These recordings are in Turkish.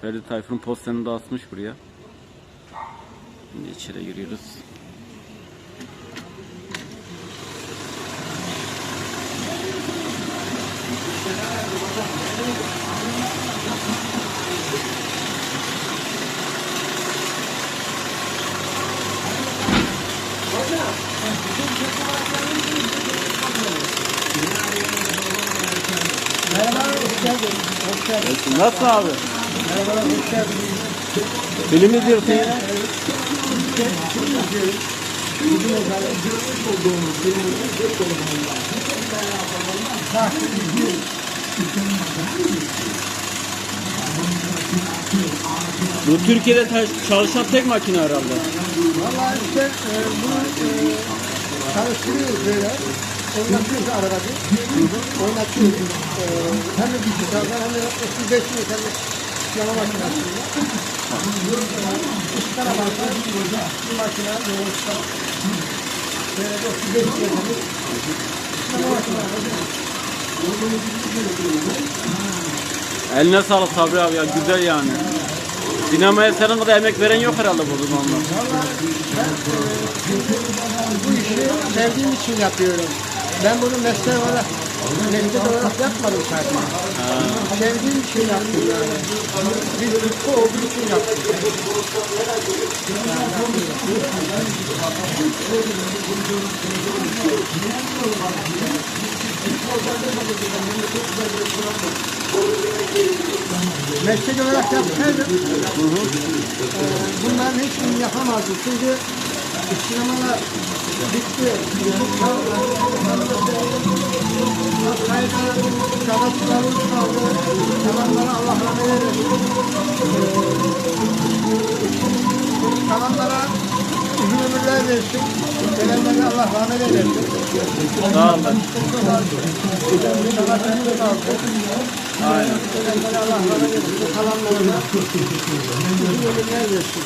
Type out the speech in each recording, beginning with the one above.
Ferdi Tayfur'un posterini de asmış buraya. Şimdi içeri giriyoruz. Nasıl abi? Film izliyorsun. Bu Türkiye'de çalışan tek makine herhalde. Vallahi işte e, bunu e, çalıştırıyoruz böyle. Oynatıyoruz arabacı. Oynatıyoruz. E, hem de dijitalden hem de 35 yıl hem de sinema makinesinde. Üç tane varsa bir makine yoğurtta. Böyle de 35 yıl hem de sinema makinesi. Eline sağlık Sabri abi ya güzel yani. Sinemaya senin kadar emek veren yok herhalde burada normal. Vallahi ben e, bu işi sevdiğim için yapıyorum. Ben bunu meslek olarak, meslek olarak yapmadım zaten. Sevdiğim için yaptım yani. Bir tutku olduğu için yaptım. Meslek olarak yapsaydım e, bunların hiçbirini yapamazdım. Çünkü sinemalar sanatçılarımız kaldı. Sanatlara Allah rahmet eylesin. Sanatlara uzun ömürler versin. Gelenlere Allah rahmet eylesin. Sağ olun. Sanatçımız kaldı. Aynen. Gelenlere Allah rahmet eylesin. Kalanlara uzun ömürler versin.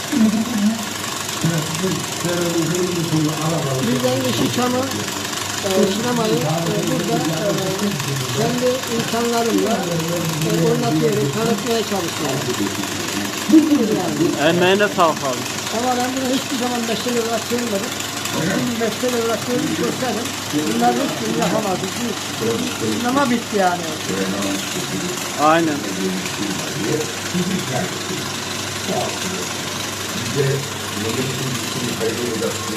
Bizden Yeşilçam'ı e, sinemayı e, burada e, kendi imkanlarımla e, oynatıyorum, tanıtmaya çalışıyorum. Yani. Emeğine sağlık abi. Ama ben bunu hiçbir zaman meslek olarak görmedim. Şimdi meslek olarak görmüş olsaydım bunların hiçbirini yapamazdım. Çünkü Sinema bitti yani. Aynen. Благодарю, Михаил Рудовский.